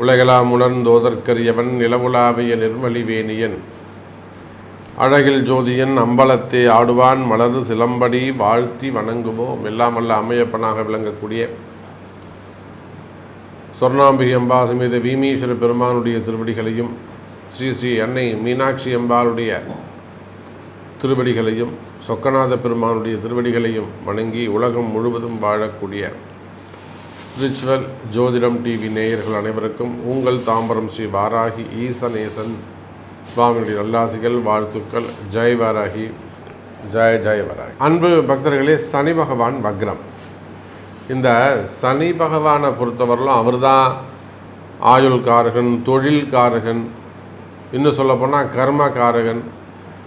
உலகெலாம் உணர்ந்தோதற்கரியவன் நிலவுலாவிய நிர்மலிவேணியன். அழகில் ஜோதியன் அம்பலத்தை ஆடுவான் மலர் சிலம்படி வாழ்த்தி வணங்குவோம். எல்லாம் அல்ல விளங்கக்கூடிய சொர்ணாம்பிகை அம்பா சமேத வீமீஸ்வர பெருமானுடைய திருவடிகளையும் ஸ்ரீ ஸ்ரீ அன்னை மீனாட்சி அம்பாளுடைய திருவடிகளையும் சொக்கநாத பெருமானுடைய திருவடிகளையும் வணங்கி உலகம் முழுவதும் வாழக்கூடிய ஸ்பிரிச்சுவல் ஜோதிடம் டிவி நேயர்கள் அனைவருக்கும் உங்கள் தாம்பரம் ஸ்ரீ வாராகி ஈசநேசன் சுவாமியுடைய நல்லாசிகள் வாழ்த்துக்கள். ஜெய் வாராகி. ஜெய ஜெய வராகி. அன்பு பக்தர்களே சனி பகவான் வக்ரம். இந்த சனி பகவானை பொறுத்தவரையிலும் அவர் தான் ஆயுள்காரகன் தொழில்காரகன் இன்னும் சொல்லப்போனால் கர்மகாரகன்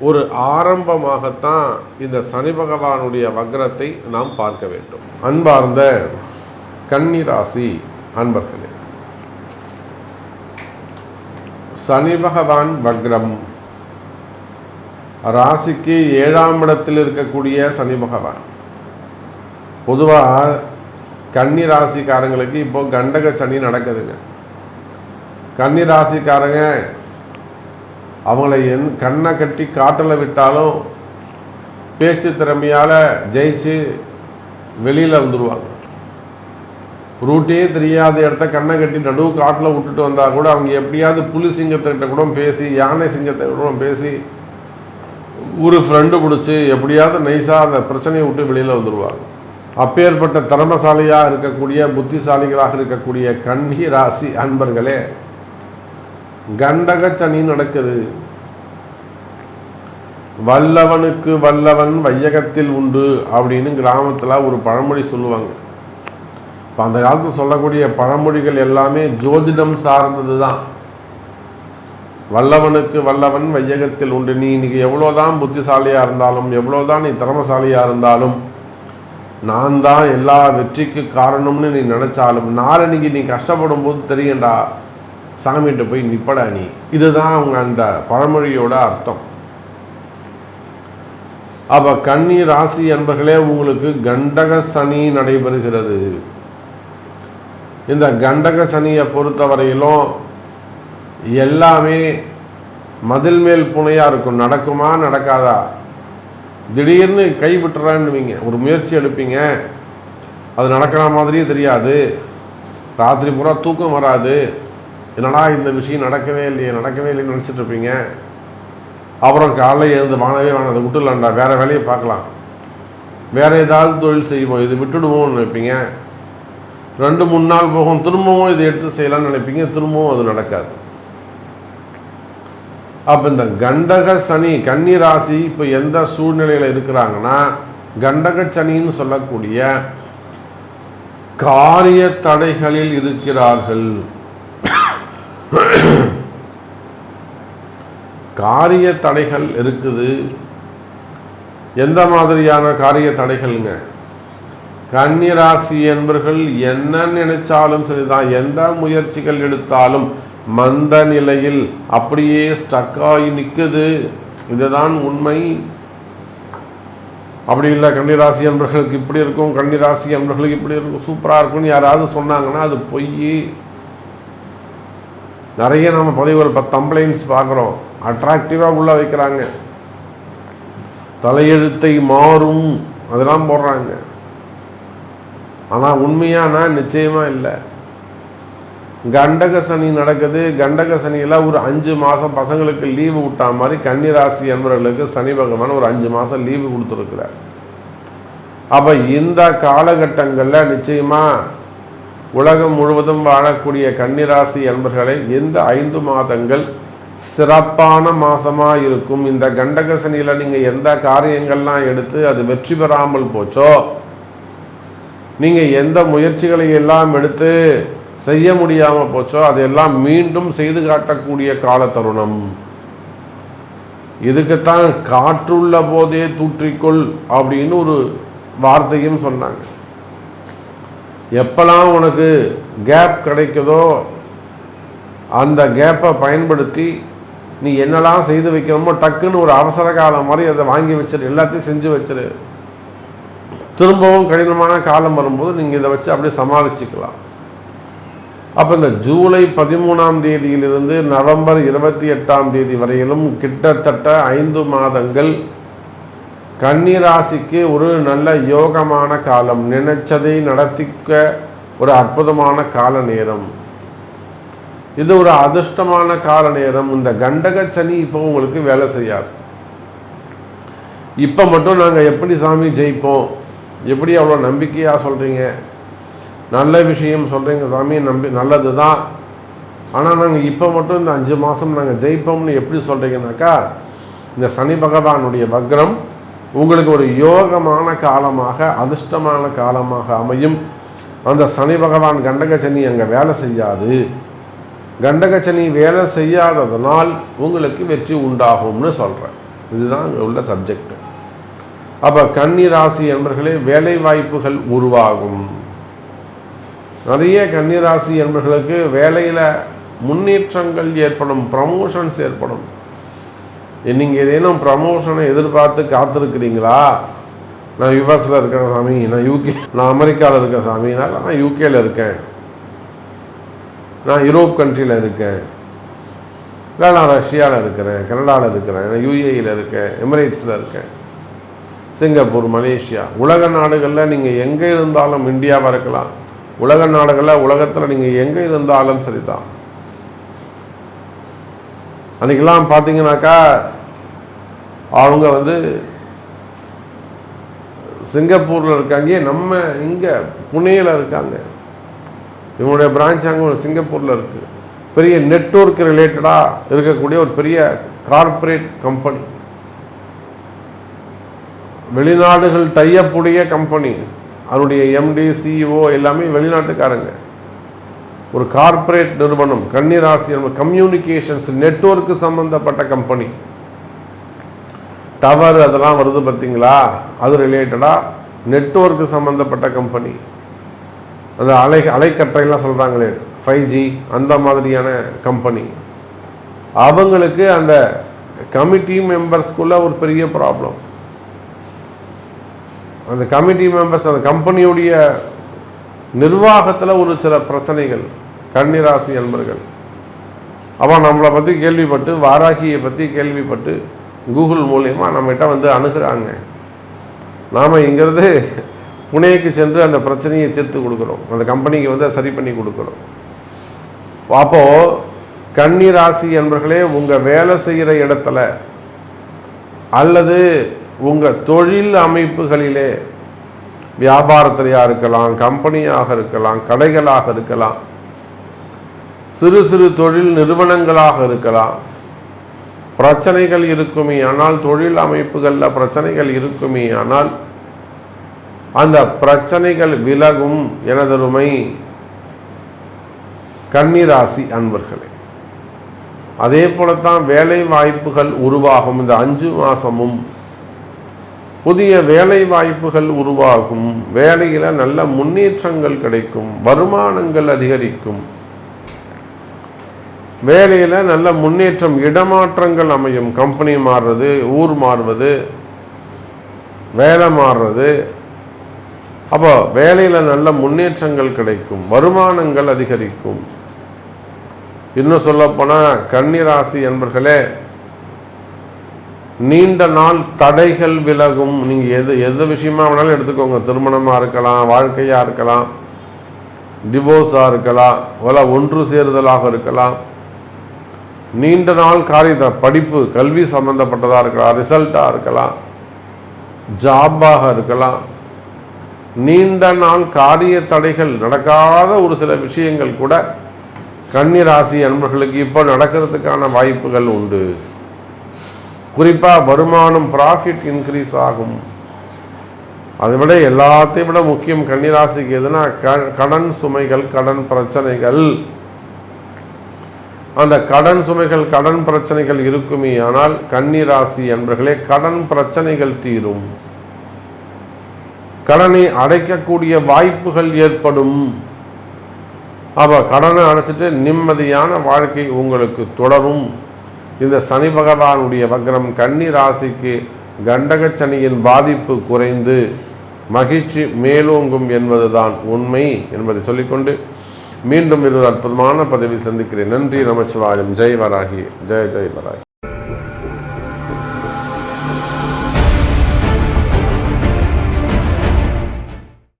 ஒரு ஆரம்பமாகத்தான் இந்த சனி பகவானுடைய வக்ரத்தை நாம் பார்க்க வேண்டும். அன்பார்ந்த கன்னிராசி அன்பர்களே சனி பகவான் வக்ரம். ராசிக்கு ஏழாம் இடத்தில் இருக்கக்கூடிய சனி பகவான். பொதுவாக கன்னி ராசிக்காரங்களுக்கு இப்போ கண்டக சனி நடக்குதுங்க. கன்னி ராசிக்காரங்க அவங்கள எந் கண்ணை கட்டி காட்டில் விட்டாலும் பேச்சு திறமையால் ஜெயிச்சு வெளியில் வந்துடுவாங்க ரூட்டே தெரியாத இடத்த கண்ணை கட்டி நடுவு காட்டில் விட்டுட்டு வந்தால் கூட அவங்க எப்படியாவது புலி சிங்கத்திட்ட கூட பேசி யானை சிங்கத்தை கூட பேசி ஒரு ஃப்ரெண்டு பிடிச்சி எப்படியாவது நைஸாக அந்த பிரச்சனையை விட்டு வெளியில் வந்துடுவாங்க அப்பேற்பட்ட திறமசாலியாக இருக்கக்கூடிய புத்திசாலிகளாக இருக்கக்கூடிய கன்னி ராசி அன்பர்களே கண்டக சனி நடக்குது. வல்லவனுக்கு வல்லவன் வையகத்தில் உண்டு அப்படின்னு கிராமத்தில் ஒரு பழமொழி சொல்லுவாங்க. இப்போ அந்த காலத்தில் சொல்லக்கூடிய பழமொழிகள் எல்லாமே ஜோதிடம் சார்ந்தது தான் வல்லவனுக்கு வல்லவன் வையகத்தில் உண்டு. நீ இன்னைக்கு எவ்வளோதான் புத்திசாலியாக இருந்தாலும் எவ்வளோதான் நீ திறமசாலியாக இருந்தாலும் நான் தான் எல்லா வெற்றிக்கு காரணம்னு நீ நினச்சாலும் நாளன்னைக்கு நீ கஷ்டப்படும் போது தெரியும்டா. சாமிகிட்ட போய் நிப்படா நீ. இதுதான் அவங்க அந்த பழமொழியோட அர்த்தம். அப்போ கன்னி ராசி என்பர்களே உங்களுக்கு கண்டக சனி நடைபெறுகிறது. இந்த கண்டக சனியை பொறுத்தவரையிலும் எல்லாமே மதில் மேல் புனையாக இருக்கும். நடக்குமா நடக்காதா? திடீர்னு கைவிட்டுறான்னுவீங்க. ஒரு முயற்சி எடுப்பீங்க. அது நடக்கிற மாதிரியே தெரியாது. ராத்திரி பூரா தூக்கம் வராது. என்னடா இந்த விஷயம் நடக்கவே இல்லையே நடக்கவே இல்லைன்னு நினச்சிட்டு இருப்பீங்க. அப்புறம் காலைல எழுந்து வானவே வானதை அதை விட்டுலாம்டா வேறு வேலையை பார்க்கலாம். வேறு ஏதாவது தொழில் செய்வோம் இது விட்டுடுவோம்னு நினைப்பீங்க. ரெண்டு மூணு நாள் போகும் திரும்பவும் இதை எடுத்து செய்யலாம்னு நினைப்பீங்க திரும்பவும் அது நடக்காது. அப்போ இந்த கண்டக சனி கன்னி ராசி இப்போ எந்த சூழ்நிலையில் இருக்கிறாங்கன்னா கண்டக சனின்னு சொல்லக்கூடிய காரிய தடைகளில் இருக்கிறார்கள். காரிய தடைகள் இருக்குது. எந்த மாதிரியான காரிய தடைகள்ங்க? கன்னிராசி என்பர்கள் என்ன நினைச்சாலும் சரிதான். எந்த முயற்சிகள் எடுத்தாலும் மந்த நிலையில் அப்படியே ஸ்டக்காகி நிற்குது இதுதான் உண்மை. அப்படி இல்லை கன்னிராசி அன்பர்களுக்கு இப்படி இருக்கும் கன்னிராசி அன்பர்களுக்கு இப்படி இருக்கும் சூப்பராக இருக்கும்னு யாராவது சொன்னாங்கன்னா அது பொய். நிறைய நம்ம பதிவு ஒரு கம்ப்ளைண்ட்ஸ் பார்க்குறோம். அட்ராக்டிவாக உள்ளே வைக்கிறாங்க. தலையெழுத்தை மாறும். அதெல்லாம் போடுறாங்க. ஆனால் உண்மையானா நிச்சயமாக இல்லை. கண்டக சனி நடக்குது. கண்டக சனியில் ஒரு அஞ்சு மாதம் பசங்களுக்கு லீவு விட்டா மாதிரி கன்னிராசி என்பவர்களுக்கு சனி பகவான் ஒரு அஞ்சு மாதம் லீவு கொடுத்துருக்குறார். அப்போ இந்த காலகட்டங்களில் நிச்சயமாக உலகம் முழுவதும் வாழக்கூடிய கன்னிராசி அன்பர்களை இந்த ஐந்து மாதங்கள் சிறப்பான மாதமாக இருக்கும் இந்த கண்டக சனியில் நீங்கள் எந்த காரியங்கள்லாம் எடுத்து அது வெற்றி பெறாமல் போச்சோ நீங்கள் எந்த முயற்சிகளை எல்லாம் எடுத்து செய்ய முடியாமல் போச்சோ அதையெல்லாம் மீண்டும் செய்து காட்டக்கூடிய கால தருணம் இதுக்குத்தான் காற்றுள்ள போதே தூற்றிக்கொள் அப்படின்னு ஒரு வார்த்தையும் சொன்னாங்க. எப்பெல்லாம் உனக்கு கேப் கிடைக்குதோ அந்த கேப்பை பயன்படுத்தி நீ என்னெல்லாம் செய்து வைக்கணுமோ டக்குன்னு ஒரு அவசர காலம் மாதிரி அதை வாங்கி வச்சிரு எல்லாத்தையும் செஞ்சு வச்சிரு. திரும்பவும் கடினமான காலம் வரும்போது நீங்கள் இதை வச்சு அப்படியே சமாளிச்சுக்கலாம். அப்போ இந்த ஜூலை பதிமூணாம் தேதியிலிருந்து நவம்பர் இருபத்தி எட்டாம் தேதி வரையிலும் கிட்டத்தட்ட ஐந்து மாதங்கள் கன்னிராசிக்கு ஒரு நல்ல யோகமான காலம். நினைச்சதை நடத்திக்க ஒரு அற்புதமான கால நேரம். இது ஒரு அதிர்ஷ்டமான கால நேரம். இந்த கண்டக சனி இப்போ உங்களுக்கு வேலை செய்யாது. இப்போ மட்டும் நாங்கள் எப்படி சாமி ஜெயிப்போம்? எப்படி அவ்வளோ நம்பிக்கையாக சொல்கிறீங்க நல்ல விஷயம் சொல்கிறீங்க சாமி நம்பி நல்லது தான் ஆனால் நாங்கள் இப்போ மட்டும் இந்த அஞ்சு மாதம் நாங்கள் ஜெயிப்போம்னு எப்படி சொல்கிறீங்கனாக்கா இந்த சனி பகவானுடைய வக்ரம் உங்களுக்கு ஒரு யோகமான காலமாக அதிர்ஷ்டமான காலமாக அமையும். அந்த சனி பகவான் கண்டக சனி அங்கே வேலை செய்யாது. கண்டகச்சனி வேலை செய்யாததனால் உங்களுக்கு வெற்றி உண்டாகும்னு சொல்கிறேன் இதுதான் அங்கே உள்ள சப்ஜெக்ட் அப்போ கன்னி ராசி என்பர்களே வேலை வாய்ப்புகள் உருவாகும். நிறைய கன்னிராசி என்பர்களுக்கு வேலையில் முன்னேற்றங்கள் ஏற்படும் ப்ரமோஷன்ஸ் ஏற்படும். நீங்கள் ஏதேனும் ப்ரமோஷனை எதிர்பார்த்து காத்திருக்கிறீங்களா? நான் யுஎஸில் இருக்கேன் சாமி நான் யூகே நான் அமெரிக்காவில் இருக்கேன் சாமி நான் யூகேயில் இருக்கேன். நான் யூரோப் கண்ட்ரியில் இருக்கேன். இல்லை நான் ரஷ்யாவில் இருக்கிறேன் கனடாவில் இருக்கிறேன் நான் யூஏயில் இருக்கேன் எமிரேட்ஸில் இருக்கேன். சிங்கப்பூர் மலேசியா உலக நாடுகளில் நீங்கள் எங்கே இருந்தாலும் இந்தியாவாக இருக்கலாம். உலக நாடுகளில் உலகத்தில் நீங்கள் எங்கே இருந்தாலும் சரிதான். அன்றைக்கெல்லாம் பார்த்தீங்கன்னாக்கா அவங்க வந்து சிங்கப்பூரில் இருக்காங்க நம்ம இங்கே புனேயில் இருக்காங்க. இவங்களுடைய பிரான்ச் அங்கே சிங்கப்பூரில் இருக்குது பெரிய நெட்ஒர்க் ரிலேட்டடாக இருக்கக்கூடிய ஒரு பெரிய கார்ப்பரேட் கம்பெனி வெளிநாடுகள் டையப்புடைய கம்பெனி அதனுடைய எம்டி சிஇஓ எல்லாமே வெளிநாட்டுக்காரங்க. ஒரு கார்ப்பரேட் நிறுவனம் கன்னிராசி கம்யூனிகேஷன்ஸ் நெட்ஒர்க்கு சம்மந்தப்பட்ட கம்பெனி டவர் அதெல்லாம் வருது பார்த்தீங்களா அது ரிலேட்டடாக நெட்ஒர்க்கு சம்மந்தப்பட்ட கம்பெனி அந்த அலை அலைக்கற்றைலாம் சொல்கிறாங்களே ஃபைவ் ஜி அந்த மாதிரியான கம்பெனி அவங்களுக்கு அந்த கமிட்டி மெம்பர்ஸ்குள்ள ஒரு பெரிய ப்ராப்ளம் அந்த கமிட்டி மெம்பர்ஸ் அந்த கம்பெனியுடைய நிர்வாகத்தில் ஒரு சில பிரச்சனைகள் கன்னிராசி என்பர்கள் அவன் நம்மளை பற்றி கேள்விப்பட்டு வாராகியை பற்றி கேள்விப்பட்டு கூகுள் மூலயமா நம்மகிட்ட வந்து அணுகிறாங்க. நாம் இங்கிறது புனேக்கு சென்று அந்த பிரச்சனையை தீர்த்து கொடுக்குறோம். அந்த கம்பெனிக்கு வந்து சரி பண்ணி கொடுக்குறோம். அப்போது கன்னி ராசி என்பர்களே உங்கள் வேலை செய்கிற இடத்துல அல்லது உங்கள் தொழில் அமைப்புகளிலே வியாபாரத்திலையாக இருக்கலாம் கம்பெனியாக இருக்கலாம் கடைகளாக இருக்கலாம் சிறு சிறு தொழில் நிறுவனங்களாக இருக்கலாம் பிரச்சனைகள் இருக்குமே. ஆனால் தொழில் அமைப்புகளில் பிரச்சனைகள் இருக்குமே. ஆனால் அந்த பிரச்சனைகள் விலகும் எனதருமை கன்னிராசி அன்பர்களே. அதே போலத்தான் வேலை வாய்ப்புகள் உருவாகும். இந்த அஞ்சு மாசமும் புதிய வேலை வாய்ப்புகள் உருவாகும். வேலையில் நல்ல முன்னேற்றங்கள் கிடைக்கும். வருமானங்கள் அதிகரிக்கும். வேலையில் நல்ல முன்னேற்றம் இடமாற்றங்கள் அமையும். கம்பெனி மாறுறது ஊர் மாறுவது வேலை மாறுறது அப்போ வேலையில் நல்ல முன்னேற்றங்கள் கிடைக்கும் வருமானங்கள் அதிகரிக்கும். இன்னும் சொல்லப்போனால் கன்னிராசி என்பர்களே நீண்ட நாள் தடைகள் விலகும். நீங்கள் எது எது விஷயமா வேணாலும் எடுத்துக்கோங்க. திருமணமாக இருக்கலாம் வாழ்க்கையாக இருக்கலாம் டிவோர்ஸாக இருக்கலாம் இல்லை ஒன்று சேருதலாக இருக்கலாம். நீண்ட நாள் காரியத்தை படிப்பு கல்வி சம்பந்தப்பட்டதாக இருக்கலாம் ரிசல்ட்டாக இருக்கலாம் ஜாபாக இருக்கலாம். நீண்ட நாள் காரிய தடைகள் நடக்காத ஒரு சில விஷயங்கள் கூட கன்னிராசி அன்பர்களுக்கு இப்போ நடக்கிறதுக்கான வாய்ப்புகள் உண்டு. குறிப்பாக வருமானம் ப்ராஃபிட் இன்க்ரீஸ் ஆகும். அதை விட எல்லாத்தையும் விட முக்கியம் கன்னிராசிக்கு எதுனா க கடன் சுமைகள் கடன் பிரச்சனைகள். அந்த கடன் சுமைகள் கடன் பிரச்சனைகள் இருக்குமே ஆனால் கன்னிராசி அன்பர்களே கடன் பிரச்சனைகள் தீரும். கடனை அடைக்கக்கூடிய வாய்ப்புகள் ஏற்படும். அப்போ கடனை அடைச்சிட்டு நிம்மதியான வாழ்க்கை உங்களுக்கு தொடரும். இந்த சனி பகவானுடைய வக்ரம் கன்னி ராசிக்கு கண்டக சனியின் பாதிப்பு குறைந்து மகிழ்ச்சி மேலோங்கும் என்பதுதான் உண்மை என்பதை சொல்லிக்கொண்டு மீண்டும் ஒரு அற்புதமான பதவி சந்திக்கிறேன். நன்றி நமச்சிவாயம். ஜெய் வராகி. ஜெய ஜெய் வராகி.